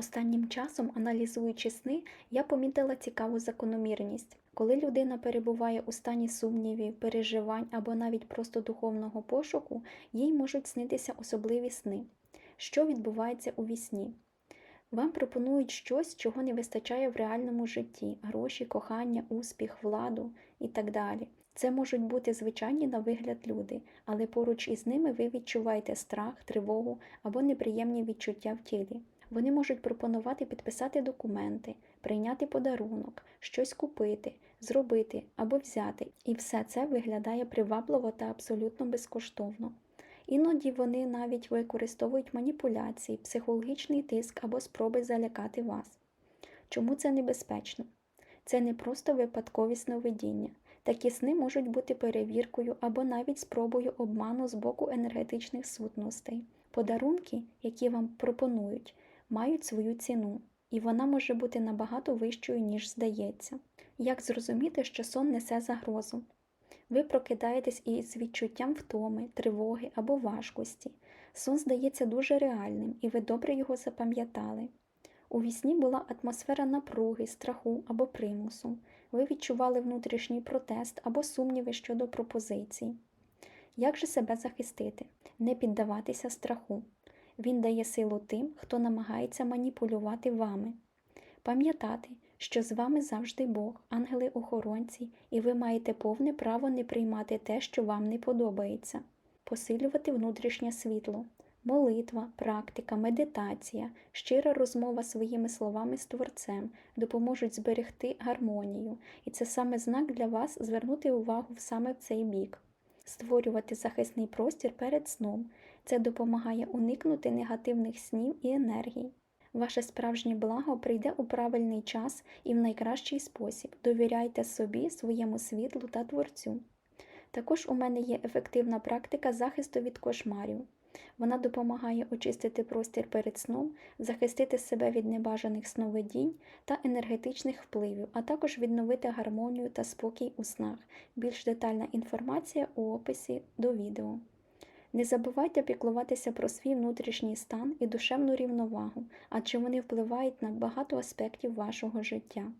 Останнім часом, аналізуючи сни, я помітила цікаву закономірність. Коли людина перебуває у стані сумнівів, переживань або навіть просто духовного пошуку, їй можуть снитися особливі сни. Що відбувається у вісні? Вам пропонують щось, чого не вистачає в реальному житті: гроші, кохання, успіх, владу і так далі. Це можуть бути звичайні на вигляд люди, але поруч із ними ви відчуваєте страх, тривогу або неприємні відчуття в тілі. Вони можуть пропонувати підписати документи, прийняти подарунок, щось купити, зробити або взяти, і все це виглядає привабливо та абсолютно безкоштовно. Іноді вони навіть використовують маніпуляції, психологічний тиск або спроби залякати вас. Чому це небезпечно? Це не просто випадкові сновидіння. Такі сни можуть бути перевіркою або навіть спробою обману з боку енергетичних сутностей. Подарунки, які вам пропонують, мають свою ціну, і вона може бути набагато вищою, ніж здається. Як зрозуміти, що сон несе загрозу? Ви прокидаєтесь із відчуттям втоми, тривоги або важкості. Сон здається дуже реальним, і ви добре його запам'ятали. У вісні була атмосфера напруги, страху або примусу. Ви відчували внутрішній протест або сумніви щодо пропозицій. Як же себе захистити? Не піддаватися страху. Він дає силу тим, хто намагається маніпулювати вами. Пам'ятати, що з вами завжди Бог, ангели-охоронці, і ви маєте повне право не приймати те, що вам не подобається, посилювати внутрішнє світло, молитва, практика, медитація, щира розмова своїми словами з Творцем допоможуть зберегти гармонію, і це саме знак для вас звернути увагу саме в цей бік, створювати захисний простір перед сном. Це допомагає уникнути негативних снів і енергій. Ваше справжнє благо прийде у правильний час і в найкращий спосіб. Довіряйте собі, своєму світлу та творцю. Також у мене є ефективна практика захисту від кошмарів. Вона допомагає очистити простір перед сном, захистити себе від небажаних сновидінь та енергетичних впливів, а також відновити гармонію та спокій у снах. Більш детальна інформація у описі до відео. Не забувайте піклуватися про свій внутрішній стан і душевну рівновагу, адже вони впливають на багато аспектів вашого життя.